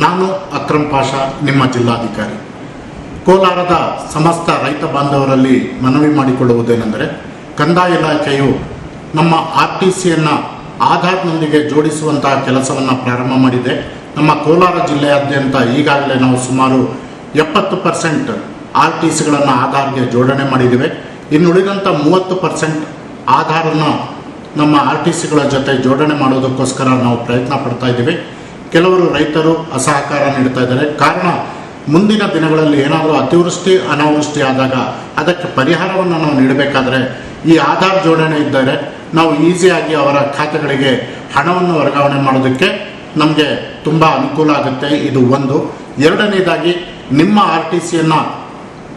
ನಾನು ಅಕ್ರಮ್ ಪಾಷಾ, ನಿಮ್ಮ ಜಿಲ್ಲಾಧಿಕಾರಿ. ಕೋಲಾರದ ಸಮಸ್ತ ರೈತ ಬಾಂಧವರಲ್ಲಿ ಮನವಿ ಮಾಡಿಕೊಳ್ಳುವುದೇನೆಂದರೆ, ಕಂದಾಯ ಇಲಾಖೆಯು ನಮ್ಮ ಆರ್ ಟಿ ಸಿಯನ್ನು ಆಧಾರ್ನೊಂದಿಗೆ ಜೋಡಿಸುವಂತಹ ಕೆಲಸವನ್ನು ಪ್ರಾರಂಭ ಮಾಡಿದೆ. ನಮ್ಮ ಕೋಲಾರ ಜಿಲ್ಲೆಯಾದ್ಯಂತ ಈಗಾಗಲೇ ನಾವು ಸುಮಾರು ಎಪ್ಪತ್ತು ಪರ್ಸೆಂಟ್ ಆರ್ ಟಿ ಸಿಗಳನ್ನು ಆಧಾರ್ಗೆ ಜೋಡಣೆ ಮಾಡಿದ್ದೇವೆ ಇನ್ನುಳಿದಂಥ ಮೂವತ್ತು ಪರ್ಸೆಂಟ್ ಆಧಾರನ್ನು ನಮ್ಮ ಆರ್ ಟಿ ಸಿಗಳ ಜೊತೆ ಜೋಡಣೆ ಮಾಡೋದಕ್ಕೋಸ್ಕರ ನಾವು ಪ್ರಯತ್ನ ಪಡ್ತಾ ಇದ್ದೀವಿ. ಕೆಲವರು ರೈತರು ಅಸಹಕಾರ ನೀಡ್ತಾ ಇದ್ದಾರೆ. ಕಾರಣ, ಮುಂದಿನ ದಿನಗಳಲ್ಲಿ ಏನಾದರೂ ಅತಿವೃಷ್ಟಿ, ಅನಾವೃಷ್ಟಿ ಆದಾಗ ಅದಕ್ಕೆ ಪರಿಹಾರವನ್ನು ನಾವು ನೀಡಬೇಕಾದ್ರೆ ಈ ಆಧಾರ್ ಜೋಡಣೆ ಇದ್ದರೆ ನಾವು ಈಸಿಯಾಗಿ ಅವರ ಖಾತೆಗಳಿಗೆ ಹಣವನ್ನು ವರ್ಗಾವಣೆ ಮಾಡೋದಕ್ಕೆ ನಮಗೆ ತುಂಬ ಅನುಕೂಲ ಆಗುತ್ತೆ. ಇದು ಒಂದು. ಎರಡನೇದಾಗಿ, ನಿಮ್ಮ ಆರ್ ಟಿ ಸಿಯನ್ನು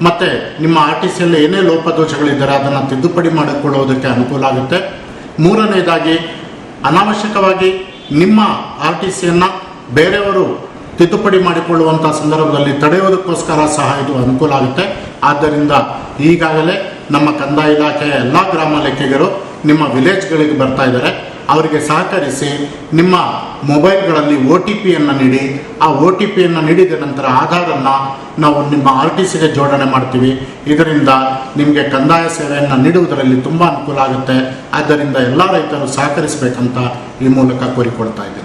ಮತ್ತು ನಿಮ್ಮ ಆರ್ ಟಿ ಸಿಯಲ್ಲಿ ಏನೇ ಲೋಪದೋಷಗಳಿದ್ದರೆ ಅದನ್ನು ತಿದ್ದುಪಡಿ ಮಾಡಿಕೊಳ್ಳುವುದಕ್ಕೆ ಅನುಕೂಲ ಆಗುತ್ತೆ. ಮೂರನೇದಾಗಿ, ಅನಾವಶ್ಯಕವಾಗಿ ನಿಮ್ಮ ಆರ್ ಟಿ ಸಿಯನ್ನು ಬೇರೆಯವರು ತಿದ್ದುಪಡಿ ಮಾಡಿಕೊಳ್ಳುವಂಥ ಸಂದರ್ಭದಲ್ಲಿ ತಡೆಯುವುದಕ್ಕೋಸ್ಕರ ಸಹ ಇದು ಅನುಕೂಲ ಆಗುತ್ತೆ. ಆದ್ದರಿಂದ ಈಗಾಗಲೇ ನಮ್ಮ ಕಂದಾಯ ಇಲಾಖೆಯ ಎಲ್ಲ ಗ್ರಾಮ ಲೆಕ್ಕಿಗರು ನಿಮ್ಮ ವಿಲೇಜ್ಗಳಿಗೆ ಬರ್ತಾ ಇದ್ದಾರೆ. ಅವರಿಗೆ ಸಹಕರಿಸಿ ನಿಮ್ಮ ಮೊಬೈಲ್ಗಳಲ್ಲಿ ಒ ಟಿ ಪಿಯನ್ನು ನೀಡಿ, ಆ ಒ ಟಿ ಪಿಯನ್ನು ನೀಡಿದ ನಂತರ ಆಧಾರನ್ನು ನಾವು ನಿಮ್ಮ ಆರ್ ಟಿ ಸಿಗೆ ಜೋಡಣೆ ಮಾಡ್ತೀವಿ. ಇದರಿಂದ ನಿಮಗೆ ಕಂದಾಯ ಸೇವೆಯನ್ನು ನೀಡುವುದರಲ್ಲಿ ತುಂಬ ಅನುಕೂಲ ಆಗುತ್ತೆ. ಆದ್ದರಿಂದ ಎಲ್ಲ ರೈತರು ಸಹಕರಿಸಬೇಕಂತ ಈ ಮೂಲಕ ಕೋರಿಕೊಳ್ತಾ ಇದ್ದೀನಿ.